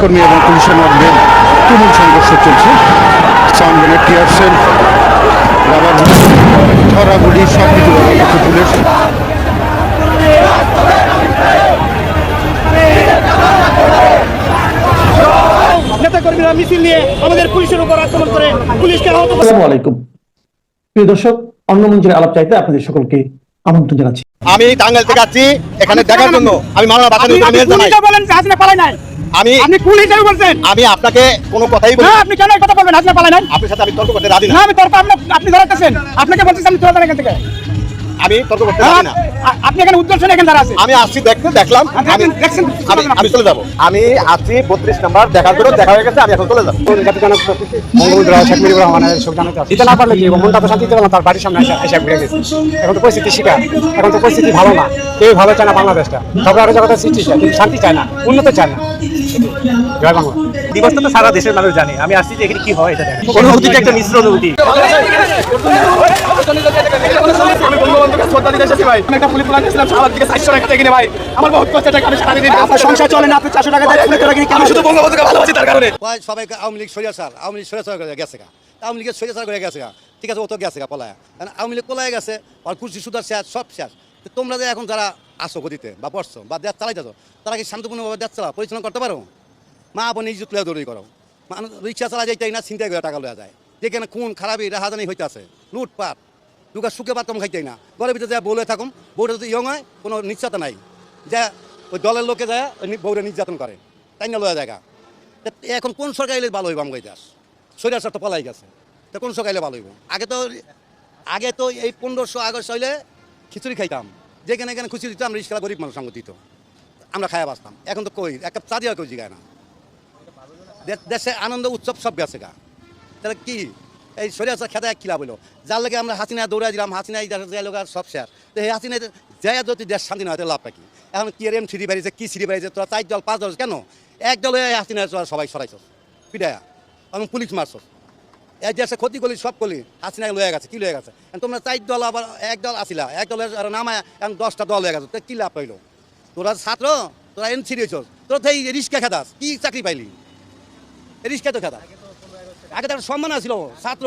কর্মী এবং পুলিশের মধ্যে তুমুল সংঘর্ষ চলছে। সাউন্ড টিয়ার সেল রাবার ধরাগুলি সব কিছু ব্যবহার পুলিশ নেতাকর্মীরা মিছিল নিয়ে আমাদের পুলিশের উপর আক্রমণ করে পুলিশকে আহত আলাইকুম। প্রিয় দর্শক অন্য মঞ্চের আলাপ চাইতে আপনাদের সকলকে আমন্ত্রণ জানাচ্ছি। আমি টাঙ্গাইল থেকে আসছি এখানে দেখার জন্য। আমি মামলা জানাই বলেন হাসিনা পালায় নাই। আমি আপনি হিসেবে বলছেন? আমি আপনাকে কোনো কথাই বলি না না। আপনি কেন কথা বলবেন? হাসিনা পালায় নাই? আপনার সাথে আমি তর্ক করতে রাজি না। না আমি তর্ক আপনি আপনি ধরাতেছেন আপনাকে বলতেছি আমি এখান থেকে। আমি তর্ক করতে রাজি না। আপনি এখানে সেন এখানে দাঁড়া আছে আমি আসছি দেখতে দেখলাম। আমি দেখছেন? আমি আমি চলে যাব। আমি আসছি বত্রিশ নাম্বার দেখার জন্য দেখা হয়ে গেছে আমি এখন চলে যাব। বঙ্গবন্ধু শেখ মুজিবুর রহমানের শোক জানাতে আসছি। না পারলে কি মনটা তো শান্তি পেলাম তার বাড়ির সামনে এসে এসে ঘুরে গেছে। এখন তো পরিস্থিতি শিকার। এখন তো পরিস্থিতি ভালো না। কেউ ভালো চায় না বাংলাদেশটা। ঝগড়া জগতের সৃষ্টি চায় কিন্তু শান্তি চায় না উন্নত চায় না। জয় বাংলা। দিবসটা তো সারা দেশের মানুষ জানে। আমি আসছি যে এখানে কি হয় এটা দেখেন অনুভূতিটা একটা মিশ্র অনুভূতি। আপনার সংসার চলে না আপনি চারশো টাকা দেয় খুলে তোরা কেন শুধু কয় সবাইকে আওয়ামী লীগ সরিয়া স্যার আওয়ামী লীগ সরিয়া করে গেছে আওয়ামী লীগের সরিয়া স্যার করে গেছে ঠিক আছে ও তো গেছে পলায়া। কারণ আওয়ামী লীগ পলায় গেছে আর কুর্সি সুদার শেষ সব শেষ। তোমরা যে এখন যারা আসো গতিতে বা পড়ছো বা দেশ চালাইতেছো তারা কি শান্তপূর্ণভাবে দেশ চালা পরিচালনা করতে পারো? মা আপনি ইজ্জত লয়া দৌড়ি করো মানুষ রিক্সা চালা যাইতেই না চিন্তাই করে টাকা লয়া যায়। যেখানে খুন, খারাপি, রাহাজানি হইতে আছে লুটপাট দুকা সুখে পাতম খাইতেই না ঘরের ভিতরে যা বলে থাকুম, বউটা যদি ইয়ং হয়, কোনো নিশ্চয়তা নাই। যা ওই দলের লোকে যায়, ওই বউরে নির্যাতন করে। তাই না লয়া জায়গা এখন কোন সরকার এলে ভালো হইব আমাকে দাস সৈরাজ তো পলাই গেছে। তা কোন সরকার এলে ভালো হইব? আগে তো আগে তো এই পনেরোশো আগস্ট হইলে খিচুড়ি খাইতাম। যেখানে এখানে খুশি দিতাম রিক্সা গরিব মানুষ সঙ্গ দিত। আমরা খায়া বাঁচতাম। এখন তো কই একটা চা দিয়া কেউ জিগায় না। দেশে আনন্দ, উৎসব সব গেছে গা। তাহলে কি? এই সরিয়া খেতে এক কিলা বলো যার লাগে আমরা হাসিনা দৌড়াই দিলাম হাসিনা লোক সব শেয়ার। তো এই হাসিনা যাই যদি দেশ শান্তি না হয় লাভটা কি? এখন কি এর এম সিডি বাড়িছে কি সিডি বাড়িছে তোরা চার দল, পাঁচ দল, কেন? এক দলে এই হাসিনা তোরা সবাই সরাইছ, পিটায়া। এবং পুলিশ মারছ। এই দেশে ক্ষতি করলি, সব করলি, হাসিনা লয়ে গেছে, কি লয়ে গেছে? তোমরা চার দল আবার এক দল আসিলা, এক দলের নামায়, এখন দশটা দল হয়ে গেছে, তো কি লাভ পাইলো তোরা ছাত্র, তোরা এম সিডি হয়েছ তোরা এই রিক্সা খেতাস কি চাকরি পাইলি? রিক্সা তো খেতা। আগে তার সম্মান আছিল, ছাত্র।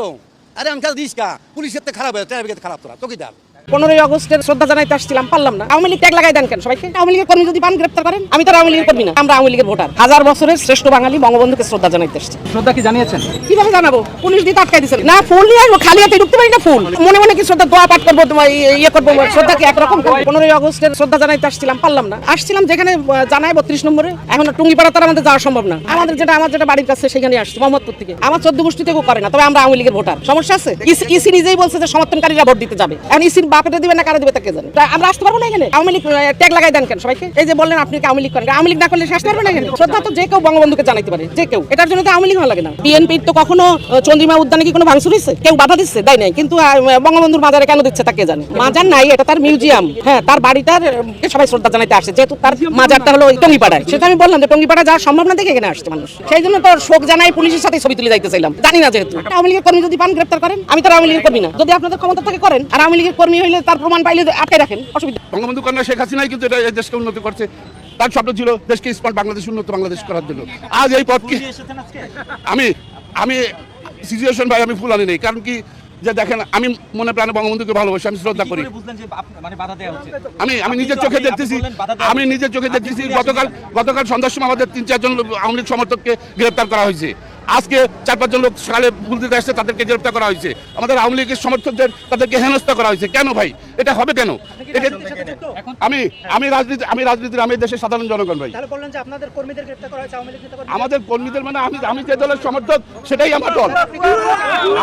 আরে আমি রিক্সা পুলিশের তো খারাপ হয়, ট্রাফিকের খারাপ তোরা চকিদার পনেরোই আগস্টের শ্রদ্ধা জানাইতে আসছিলাম পারলাম না। আওয়ামী লীগ ট্যাগ লাগাই দেন কেন সবাইকে? আওয়ামী লীগের কর্মী যদি পান গ্রেপ্তার করেন আমি তো আওয়ামী লীগের কর্মী না। আমরা আওয়ামী লীগের ভোটার। হাজার বছরের শ্রেষ্ঠ বাঙালি বঙ্গবন্ধুকে শ্রদ্ধা জানাইতে আসছি। শ্রদ্ধা কি জানিয়েছেন? কীভাবে জানাব? পুলিশ দিয়ে আটকাই দিয়েছিল না ফুল নিয়ে আসব খালি হাতে ঢুকতে পারি না ফুল। মনে মনে কি শ্রদ্ধা দোয়া পাঠ করব তোমার ইয়ে- করব শ্রদ্ধা কি একরকম পনেরোই আগস্টের শ্রদ্ধা জানাইতে আসছিলাম পারলাম না। আসছিলাম যেখানে জানায় বত্রিশ নম্বরে। এখন টুঙ্গিপাড়া তার আমাদের যাওয়া সম্ভব না। আমাদের যেটা আমার যেটা বাড়ির কাছে সেখানে আসছে মোহাম্মদপুর থেকে। আমার চোদ্দ গোষ্ঠী থেকেও করে না তবে আমরা আওয়ামী লীগের ভোটার। সমস্যা আছে? ইসি- ইসি নিজেই বলছে যে সমর্থনকারীরা ভোট দিতে যাবে। এখন ইসির বাপেটা দিবে না, কারা দিবে তাকে জানে? তা আমরা আসতে পারব না এখানে? আওয়ামী লীগ লাগাই দেন কেন সবাইকে? এই যে বললেন আপনি আওয়ামী লীগ করেন? আওয়ামী লীগ না করলে আসতে না এখানে? শ্রদ্ধা তো যে কেউ বঙ্গবন্ধুকে জানাইতে পারে, যে কেউ। এটার জন্য তো আওয়ামী লীগ লাগে না। তো কখনো চন্দ্রিমা উদ্যানে কি কোনো ভাঙচুর হয়েছে কেউ বাধা দিচ্ছে তাই নাই। কিন্তু বঙ্গবন্ধুর মাজারে কেন দিচ্ছে তাকে জানে? মাজার নাই, এটা তার মিউজিয়াম। হ্যাঁ তার বাড়িটার সবাই শ্রদ্ধা জানাইতে আসে যেহেতু তার মাজারটা হলো টঙ্গিপাড়ায়। সেটা আমি বললাম যে টঙ্গিপাড়া যাওয়ার সম্ভব না দেখে এখানে আসছে মানুষ। সেই জন্য তো শোক জানাই পুলিশের সাথে ছবি তুলে যাইতে চাইলাম জানি না যেহেতু। আওয়ামী লীগের কর্মী যদি পান গ্রেপ্তার করেন, আমি তো আওয়ামী লীগের কর্মী না। যদি আপনাদের ক্ষমতা থাকে করেন, আর আওয়ামী লীগের কর্মী হইলে তার প্রমাণ পাইলে আটকে রাখেন অসুবিধা। বঙ্গবন্ধু কন্যা শেখ হাসিনাই কিন্তু এটা দেশকে উন্নত করছে। তার স্বপ্ন ছিল দেশকে স্মার্ট বাংলাদেশ উন্নত বাংলাদেশ করার জন্য। আজ এই পথকে আমি আমি সিচুয়েশন ভাই আমি ফুল আনি নেই কারণ কি যে দেখেন আমি মনে প্রাণে বঙ্গবন্ধুকে ভালোবাসি আমি শ্রদ্ধা করি। মানে বাধা দেওয়া হচ্ছে? আমি আমি নিজের চোখে দেখতেছি আমি নিজের চোখে দেখতেছি গতকাল গতকাল সন্ধ্যার সময় আমাদের তিন চারজন লোক আওয়ামী লীগ সমর্থককে গ্রেপ্তার করা হয়েছে। আজকে চার পাঁচজন লোক সকালে ফুল দিতে আসছে তাদেরকে গ্রেপ্তার করা হয়েছে। আমাদের আওয়ামী লীগের সমর্থকদের তাদেরকে হেনস্থা করা হয়েছে। কেন ভাই? এটা হবে কেন? আমি আমি রাজনীতি আমি রাজনীতির আমি দেশের সাধারণ জনগণ ভাই। তাহলে বললেন যে আপনাদের কর্মীদের গ্রেপ্তার করা হয়েছে আওয়ামী লীগ নেতাকর্মী আমাদের কর্মীদের মানে আমি আমি যে দলের সমর্থক সেটাই আমার দল।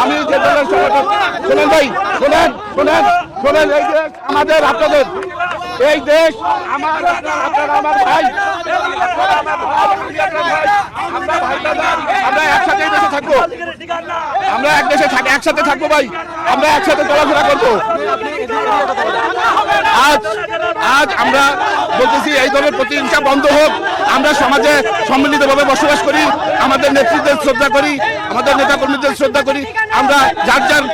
আমি যে দলের সমর্থক শোনেন ভাই শোনেন শোনেন শোনেন আমাদের আপনাদের এই দেশ, আমার আপনার আমার ভাই, আমার একসাথে দেশে থাকব। আমরা এক দেশে একসাথে থাকব ভাই। আমরা একসাথে চলাফেরা করব। আজ আজ আমরা বলতেছি, এই দলের প্রতিহিংসা বন্ধ হোক। আমরা সমাজে সম্মিলিতভাবে বসবাস করি, আমাদের নেতৃত্বের শ্রদ্ধা করি, আমাদের নেতা কর্মীদের শ্রদ্ধা করি। আমরা যার যার,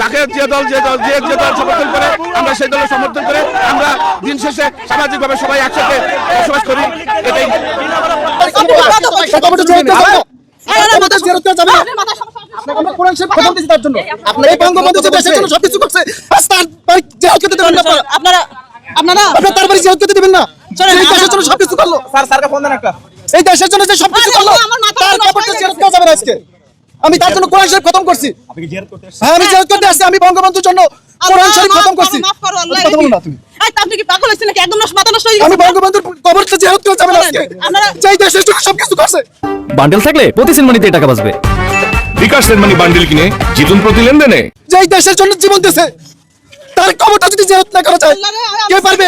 যাকে যে দল যে দল, যে যে দল সমর্থন করে, আমরা সেই দলের সমর্থন করে আমরা দিন শেষে সামাজিকভাবে সবাই একসাথে বসবাস করি। এটাই। আমরা কোরআন শরীফ খতম দিয়েছি তার জন্য। আপনার এই বঙ্গবন্ধু যে দেশের জন্য সবকিছু করছে আজ তার বাড়ি জেহাদ করতে দেবেন না আপনারা। আপনারা আপনারা আপনারা তার বাড়ি জেহাদ করতে দেবেন না। এই দেশের জন্য সবকিছু করল। স্যার স্যারকে ফোন দেন একটা। এই দেশের জন্য যে সবকিছু করল তার নষ্ট কবরটা করা যাবে আজকে। আমি তার জন্য কোরআন শরীফ খতম করছি। হ্যাঁ আমি জেহাদ করতে আসছি আমি বঙ্গবন্ধুর জন্য কোরআন শরীফ খতম করছি। মাফ করো আল্লাহ কথা বলো না তুমি। আপনি কি পাগল হয়েছেন নাকি? একদম নষ্ট মাথা নষ্ট হয়ে আমি বঙ্গবন্ধুর কবরটা জেহাদ করা যাবে আজকে। আপনারা- যেই দেশের সবকিছু করছে বান্ডেল থাকলে প্রতি সিনেমানিতে টাকা বাঁচবে। বিকাশ সেনমানি বান্ডিল কিনে জিতুন প্রতি লেনদেনে। যেই দেশের জন্য জীবন দিয়েছে তার কবরটা যদি জেরত না করা যায় কে পারবে?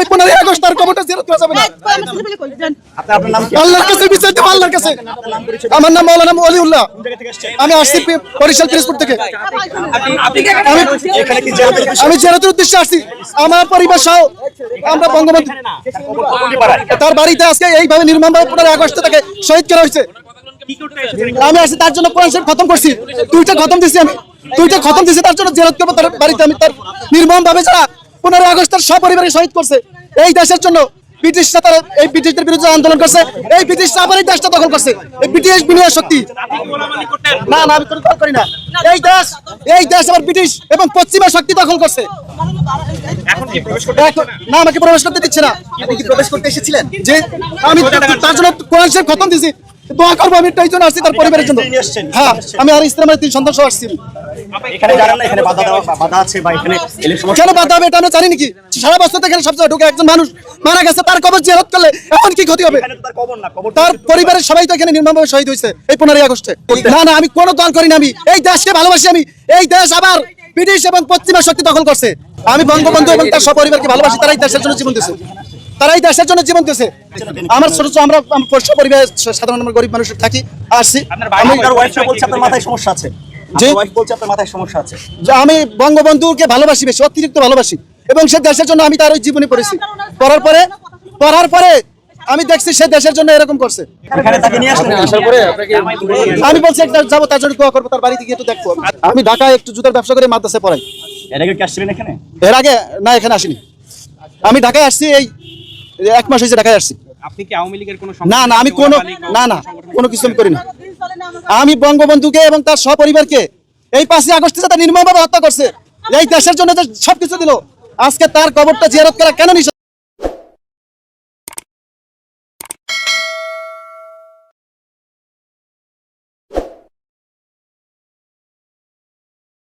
এই পনেরোই আগস্ট তার কবরটা জেরত করা যাবে না। আল্লাহর কাছে বিচার দেবো আল্লাহর কাছে। আমার নাম মৌলানা অলিউল্লাহ। আমি আসছি বরিশাল পিরোজপুর থেকে। আমি এখানে কি জেল আমি জেরতের উদ্দেশ্যে আসছি। আমার পরিবার সহ আমরা বঙ্গবন্ধু তার বাড়িতে আজকে এইভাবে নির্মমভাবে পনেরোই আগস্ট তাকে শহীদ করা হয়েছে। আমি আসছি তার জন্য কোরআন শরীফ খতম করছি। দুইটা খতম দিছি আমি। দুইটা খতম দিছি তার জন্য জেরত করব তার বাড়িতে আমি তার নির্মম ভাবে যারা পনেরোই আগস্ট তার সপরিবারে শহীদ করছে। এই দেশের জন্য ব্রিটিশরা তারা এই ব্রিটিশদের বিরুদ্ধে আন্দোলন করছে এই ব্রিটিশরা আবার এই দেশটা দখল করছে। এই ব্রিটিশ বিনিয়োগ শক্তি। না না আমি কোনো করি না। এই দেশ এই দেশ আবার ব্রিটিশ এবং পশ্চিমা শক্তি দখল করছে। এখন- না আমাকে প্রবেশ করতে দিচ্ছে না। আপনি কি প্রবেশ করতে এসেছিলেন? যে আমি তার জন্য কোরআন শরীফ খতম দিছি দোয়া করব আমি এটাই জন্য আসছি তার পরিবারের জন্য। হ্যাঁ আমি আর ইসলামের তিন সন্তান সহ আসছি। এখানে জানেন না এখানে বাধা দেওয়া বাধা আছে বা এখানে কেন বাধা হবে? এটা আমরা জানি নাকি? সারা বছর থেকে সব ঢুকে একজন মানুষ মারা গেছে তার কবর জিয়ারত করলে এখন কি ক্ষতি হবে? তার কবর না কবর তার পরিবারের সবাই তো এখানে নির্মমভাবে শহীদ হয়েছে এই পনেরোই আগস্টে। না না আমি কোনো দল করি না আমি এই দেশকে ভালোবাসি আমি। এই দেশ আবার ব্রিটিশ এবং পশ্চিমা শক্তি দখল করছে। আমি বঙ্গবন্ধু এবং তার সপরিবারকে ভালোবাসি তারাই দেশের জন্য জীবন দিয়েছে। তারাই দেশের জন্য জীবন দিয়েছে। আমার ছোট ছোট আমরা পরিবার সাধারণ গরিব মানুষ থাকি আসছি। বলছে আপনার মাথায় সমস্যা আছে। ওয়াইফ বলছে আপনার মাথায় সমস্যা আছে। যে আমি বঙ্গবন্ধুকে ভালোবাসি বেশি অতিরিক্ত ভালোবাসি এবং সে দেশের জন্য আমি তার ওই জীবনী পড়েছি। পড়ার পরে পড়ার পরে আমি দেখছি সে দেশের জন্য এরকম করছে। আমি বলছি একটা যাব তার জন্য দোয়া করব তার বাড়িতে গিয়ে একটু দেখব। আমি ঢাকায় একটু জুতার ব্যবসা করে মাদ্রাসায় পড়াই। এর আগে এখানে? এর আগে না এখানে আসিনি। আমি ঢাকায় আসছি এই এই এক মাস হয়েছে ঢাকায় আসছি। আপনি কি আওয়ামী লীগের কোনো না না আমি কোনো না না কোনো কিছু আমি করি না। আমি বঙ্গবন্ধুকে এবং তার সপরিবারকে এই পাঁচই আগস্টে যাতে নির্মমভাবে হত্যা করছে। এই দেশের জন্য সবকিছু দিল আজকে তার কবরটা জিয়ারত করা কেন নিষেধ?